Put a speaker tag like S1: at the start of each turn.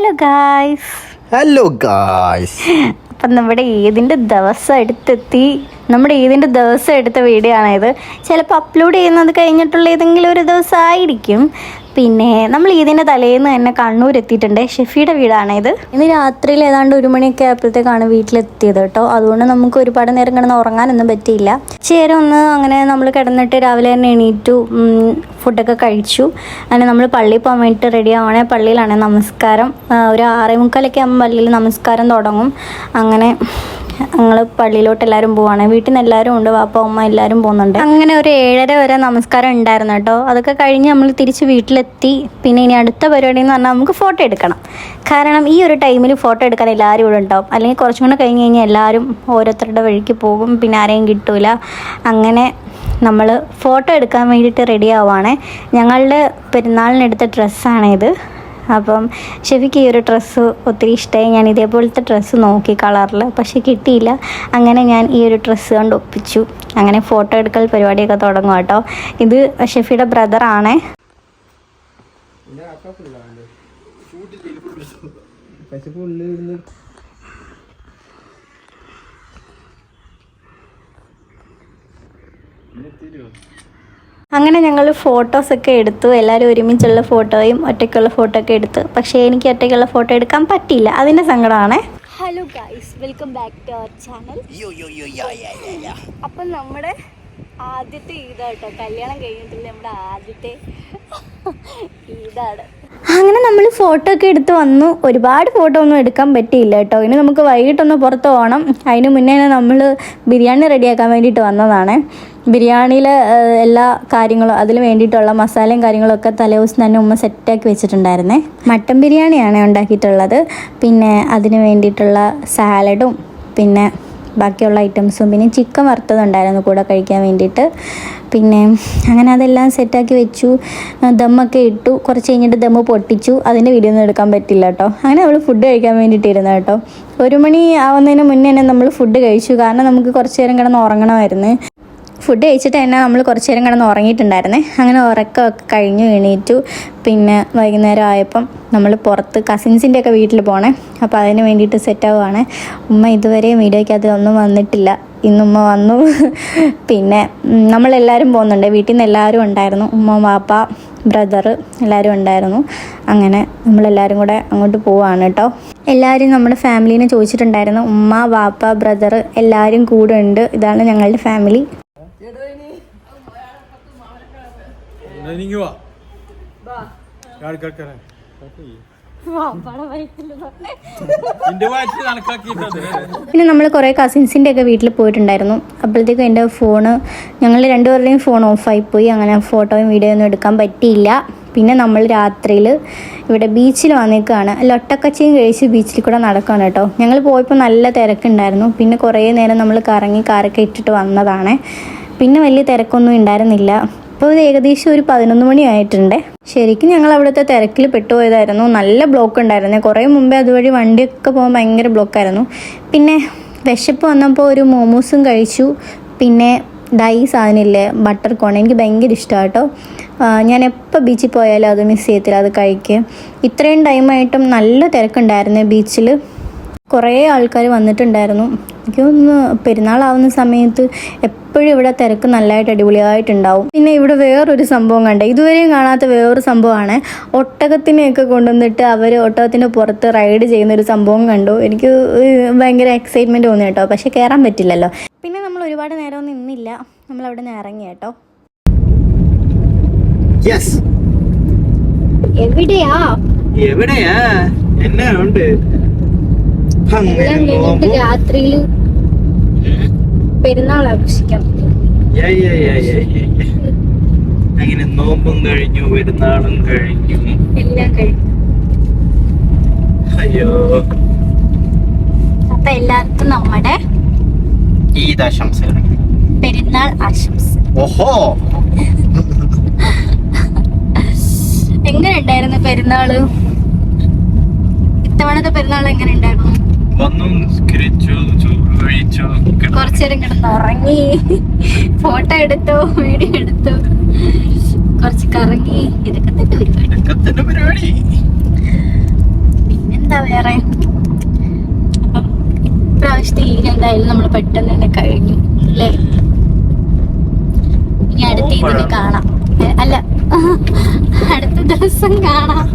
S1: Hello guys
S2: hello guys
S1: അപ്പം നമ്മുടെ ഏതിന്റെ ദിവസം എടുത്തെത്തി? നമ്മുടെ ഏതിന്റെ ദിവസം എടുത്ത വീഡിയോ ആണിത്. ചിലപ്പോൾ അപ്ലോഡ് ചെയ്യുന്നത് കഴിഞ്ഞിട്ടുള്ള ഏതെങ്കിലും ഒരു ദിവസം ആയിരിക്കും. പിന്നെ നമ്മൾ ഇതിന്റെ തലേന്ന് തന്നെ കണ്ണൂർ എത്തിയിട്ടുണ്ട്. ഷെഫിയുടെ വീടാണിത് ഇന്ന് രാത്രിയിൽ ഏതാണ്ട് ഒരു മണിയൊക്കെ ആയപ്പോഴത്തേക്കാണ് വീട്ടിലെത്തിയത് കേട്ടോ. അതുകൊണ്ട് നമുക്ക് ഒരുപാട് നേരം കിടന്ന് ഉറങ്ങാനൊന്നും പറ്റിയില്ല. ചേരം ഒന്ന് അങ്ങനെ നമ്മൾ കിടന്നിട്ട് രാവിലെ തന്നെ എണീറ്റു ഫുഡൊക്കെ കഴിച്ചു. അങ്ങനെ നമ്മൾ പള്ളിയിൽ പോകാൻ വേണ്ടിയിട്ട് റെഡി ആവണേ. പള്ളിയിലാണ് നമസ്കാരം. ഒരു ആറേ മുക്കാലൊക്കെ ആകുമ്പോൾ പള്ളിയിൽ നമസ്കാരം തുടങ്ങും. അങ്ങനെ ഞങ്ങൾ പള്ളിയിലോട്ട് എല്ലാവരും പോവാണ്. വീട്ടിൽ നിന്ന് എല്ലാവരും ഉണ്ട്. വാപ്പ ഉമ്മ എല്ലാവരും പോകുന്നുണ്ട്. അങ്ങനെ ഒരു ഏഴര വരെ നമസ്കാരം ഉണ്ടായിരുന്നു കേട്ടോ. അതൊക്കെ കഴിഞ്ഞ് നമ്മൾ തിരിച്ച് വീട്ടിലെത്തി. പിന്നെ ഇനി അടുത്ത പരിപാടി എന്ന് പറഞ്ഞാൽ നമുക്ക് ഫോട്ടോ എടുക്കണം. കാരണം ഈ ഒരു ടൈമിൽ ഫോട്ടോ എടുക്കാൻ എല്ലാവരും ഇവിടെ ഉണ്ടാവും. അല്ലെങ്കിൽ കുറച്ചും കൂടെ കഴിഞ്ഞ് കഴിഞ്ഞാൽ എല്ലാവരും ഓരോരുത്തരുടെ വഴിക്ക് പോകും. പിന്നെ ആരെയും കിട്ടൂല. അങ്ങനെ നമ്മൾ ഫോട്ടോ എടുക്കാൻ വേണ്ടിയിട്ട് റെഡി ആവുകയാണ് ഞങ്ങളുടെ പെരുന്നാളിനെടുത്ത ഡ്രസ്സാണിത് അപ്പം ഷെഫിക്ക് ഈ ഒരു ഡ്രസ്സ് ഒത്തിരി ഇഷ്ടമായി ഞാൻ ഇതേപോലത്തെ ഡ്രസ്സ് നോക്കി കളറിൽ പക്ഷെ കിട്ടിയില്ല. അങ്ങനെ ഞാൻ ഈ ഒരു ഡ്രസ്സ് കൊണ്ട് ഒപ്പിച്ചു. അങ്ങനെ ഫോട്ടോ എടുക്കൽ പരിപാടിയൊക്കെ തുടങ്ങും കേട്ടോ. ഇത് ഷെഫിയുടെ ബ്രദറാണേ അങ്ങനെ ഞങ്ങൾ ഫോട്ടോസൊക്കെ എടുത്തു. എല്ലാവരും ഒരുമിച്ചുള്ള ഫോട്ടോയും ഒറ്റയ്ക്കുള്ള ഫോട്ടോ ഒക്കെ എടുത്തു. പക്ഷേ എനിക്ക് ഒറ്റയ്ക്കുള്ള ഫോട്ടോ എടുക്കാൻ പറ്റിയില്ല. അതിന്റെ സങ്കടമാണ്. Hello guys welcome back to our channel അപ്പം നമ്മുടെ ആദ്യത്തെ ഈദാട്ടോ കല്യാണം കഴിഞ്ഞിട്ടില്ല? നമ്മുടെ ആദ്യത്തെ ഈദാണ് അങ്ങനെ നമ്മൾ ഫോട്ടോ ഒക്കെ എടുത്ത് വന്നു. ഒരുപാട് ഫോട്ടോ ഒന്നും എടുക്കാൻ പറ്റിയില്ല കേട്ടോ. ഇനി നമുക്ക് വൈകിട്ടൊന്ന് പുറത്ത് പോകണം. അതിന് മുന്നേ നമ്മൾ ബിരിയാണി റെഡിയാക്കാൻ വേണ്ടിയിട്ട് വന്നതാണ്. ബിരിയാണിയിലെ എല്ലാ കാര്യങ്ങളും അതിന് വേണ്ടിയിട്ടുള്ള മസാലയും കാര്യങ്ങളൊക്കെ തലേദിവസം തന്നെ ഉമ്മ സെറ്റാക്കി വെച്ചിട്ടുണ്ടായിരുന്നേ. മട്ടൻ ബിരിയാണിയാണ് ഉണ്ടാക്കിയിട്ടുള്ളത്. പിന്നെ അതിന് വേണ്ടിയിട്ടുള്ള സാലഡും പിന്നെ ബാക്കിയുള്ള ഐറ്റംസും. പിന്നെ ചിക്കൻ വറുത്തതുണ്ടായിരുന്നു കൂടെ കഴിക്കാൻ വേണ്ടിയിട്ട്. പിന്നെ അങ്ങനെ അതെല്ലാം സെറ്റാക്കി വെച്ചു. ദമ്മൊക്കെ ഇട്ടു. കുറച്ച് കഴിഞ്ഞിട്ട് ദമ്മ് പൊട്ടിച്ചു. അതിന്റെ വീഡിയോ ഒന്നും എടുക്കാൻ പറ്റില്ല കേട്ടോ. അങ്ങനെ നമ്മൾ ഫുഡ് കഴിക്കാൻ വേണ്ടിയിട്ടിരുന്നു കേട്ടോ. ഒരു മണി ആവുന്നതിന് മുന്നേ തന്നെ നമ്മൾ ഫുഡ് കഴിച്ചു. കാരണം നമുക്ക് കുറച്ച് നേരം കിടന്ന് ഉറങ്ങണമായിരുന്നു. ഫുഡ് കഴിച്ചിട്ട് തന്നെ നമ്മൾ കുറച്ച് നേരം കിടന്ന് ഉറങ്ങിയിട്ടുണ്ടായിരുന്നേ. അങ്ങനെ ഉറക്കമൊക്കെ കഴിഞ്ഞു എണീറ്റു. പിന്നെ വൈകുന്നേരം ആയപ്പം നമ്മൾ പുറത്ത് കസിൻസിന്റെ ഒക്കെ വീട്ടിൽ പോണേ. അപ്പോൾ അതിന് വേണ്ടിയിട്ട് സെറ്റ് ആവുകയാണ് ഉമ്മ ഇതുവരെയും വീഡിയോയ്ക്കകത്ത് ഒന്നും വന്നിട്ടില്ല. ഇന്നുമ്മ വന്നു. പിന്നെ നമ്മളെല്ലാവരും പോകുന്നുണ്ട്. വീട്ടിൽ നിന്ന് എല്ലാവരും ഉണ്ടായിരുന്നു. ഉമ്മ വാപ്പ ബ്രദർ എല്ലാവരും ഉണ്ടായിരുന്നു. അങ്ങനെ നമ്മളെല്ലാവരും കൂടെ അങ്ങോട്ട് പോവാണ് കേട്ടോ. എല്ലാവരും നമ്മുടെ ഫാമിലീനെ ചോദിച്ചിട്ടുണ്ടായിരുന്നു. ഉമ്മ വാപ്പ ബ്രദർ എല്ലാവരും കൂടെ ഉണ്ട്. ഇതാണ് ഞങ്ങളുടെ ഫാമിലി
S3: നീങ്ങി വാ हुआ നിന്റെ कर कर
S1: പിന്നെ നമ്മൾ കുറേ കസിൻസിന്റെ ഒക്കെ വീട്ടിൽ പോയിട്ടുണ്ടായിരുന്നു. അപ്പോഴത്തേക്കും എന്റെ ഫോണ് ഞങ്ങൾ രണ്ടുപേരുടെയും ഫോൺ ഓഫായി പോയി. അങ്ങനെ ഫോട്ടോയും വീഡിയോ ഒന്നും എടുക്കാൻ പറ്റിയില്ല. പിന്നെ നമ്മൾ രാത്രിയിൽ ഇവിടെ ബീച്ചിൽ വന്നേക്കാണ്. ലൊട്ടക്കച്ചയും കഴിച്ച് ബീച്ചിൽ കൂടെ നടക്കുകയാണ് കേട്ടോ. ഞങ്ങൾ പോയപ്പോൾ നല്ല തിരക്കുണ്ടായിരുന്നു. പിന്നെ കുറേ നേരം നമ്മൾ കറങ്ങി കാറൊക്കെ ഇട്ടിട്ട് വന്നതാണ്. പിന്നെ വലിയ തിരക്കൊന്നും ഉണ്ടായിരുന്നില്ല. ഇപ്പോൾ ഇത് ഏകദേശം ഒരു പതിനൊന്ന് മണി ആയിട്ടുണ്ട്. ശരിക്കും ഞങ്ങൾ അവിടുത്തെ തിരക്കിൽ പെട്ടുപോയതായിരുന്നു. നല്ല ബ്ലോക്ക് ഉണ്ടായിരുന്നു. കുറേ മുമ്പേ അതുവഴി വണ്ടിയൊക്കെ പോകാൻ ഭയങ്കര ബ്ലോക്കായിരുന്നു പിന്നെ വിശപ്പ് വന്നപ്പോൾ ഒരു മോമോസും കഴിച്ചു. പിന്നെ ഡൈ സാധനമില്ലേ ബട്ടർ കോൺ എനിക്ക് ഭയങ്കര ഇഷ്ടമാണ് കേട്ടോ. ഞാൻ എപ്പോൾ ബീച്ചിൽ പോയാലും അത് മിസ് ചെയ്യത്തില്ല. അത് കഴിക്കുക ഇത്രയും ടൈമായിട്ടും നല്ല തിരക്കുണ്ടായിരുന്നു ബീച്ചിൽ കുറേ ആൾക്കാർ വന്നിട്ടുണ്ടായിരുന്നു. എനിക്ക് തോന്നുന്നു പെരുന്നാളാവുന്ന സമയത്ത് എപ്പോഴും ഇവിടെ തിരക്ക് നല്ലതായിട്ട് അടിപൊളിയായിട്ടുണ്ടാവും. പിന്നെ ഇവിടെ വേറൊരു സംഭവം കണ്ടേ. ഇതുവരെയും കാണാത്ത വേറൊരു സംഭവമാണ്. ഒട്ടകത്തിനെയൊക്കെ കൊണ്ടുവന്നിട്ട് അവർ ഒട്ടകത്തിന്റെ പുറത്ത് റൈഡ് ചെയ്യുന്ന ഒരു സംഭവം കണ്ടു. എനിക്ക് ഭയങ്കര എക്സൈറ്റ്മെന്റ് തോന്നി കേട്ടോ. പക്ഷെ കയറാൻ പറ്റില്ലല്ലോ. പിന്നെ നമ്മൾ ഒരുപാട് നേരം നിന്നില്ല. നമ്മൾ അവിടെ നിന്ന് ഇറങ്ങി കേട്ടോ.
S2: യെസ്
S1: എവിടെയാ?
S2: എവിടെയാ? എന്നാ ഉണ്ട്. അങ്ങനെ നോമ്പ്.
S1: രാത്രിയിൽ പെരുന്നാൾ ആഘോഷിക്കാം.
S2: അങ്ങനെ നോമ്പും കഴിഞ്ഞു പെരുന്നാളും കഴിഞ്ഞു.
S1: എല്ലാം കഴിഞ്ഞു.
S2: അയ്യോ.
S1: അപ്പൊ എല്ലാവർക്കും നമ്മുടെ
S2: ഈദാശംസകൾ
S1: പെരുന്നാൾ ആശംസ.
S2: ഓഹോ.
S1: എങ്ങനെ ഉണ്ടായിരുന്നു പെരുന്നാൾ? ഇത്തവണത്തെ പെരുന്നാൾ എങ്ങനെ ഉണ്ടായിരുന്നു
S2: കഴിച്ചു കിടന്നു.
S1: ഉറങ്ങി ഫോട്ടോ എടുത്തു വീഡിയോ എടുത്തു. കുറച്ച് കറങ്ങി. ഇതൊക്കെ തന്നെ പരിപാടി. പിന്നെന്താ വേറെ? അപ്പം പ്രാവശ്യത്തെ ഈദ് എന്തായാലും നമ്മൾ പെട്ടെന്ന് തന്നെ കഴിഞ്ഞു അല്ലേ? ഇനി അടുത്ത ഇതിന് കാണാം. അല്ല അടുത്ത ദിവസം കാണാം.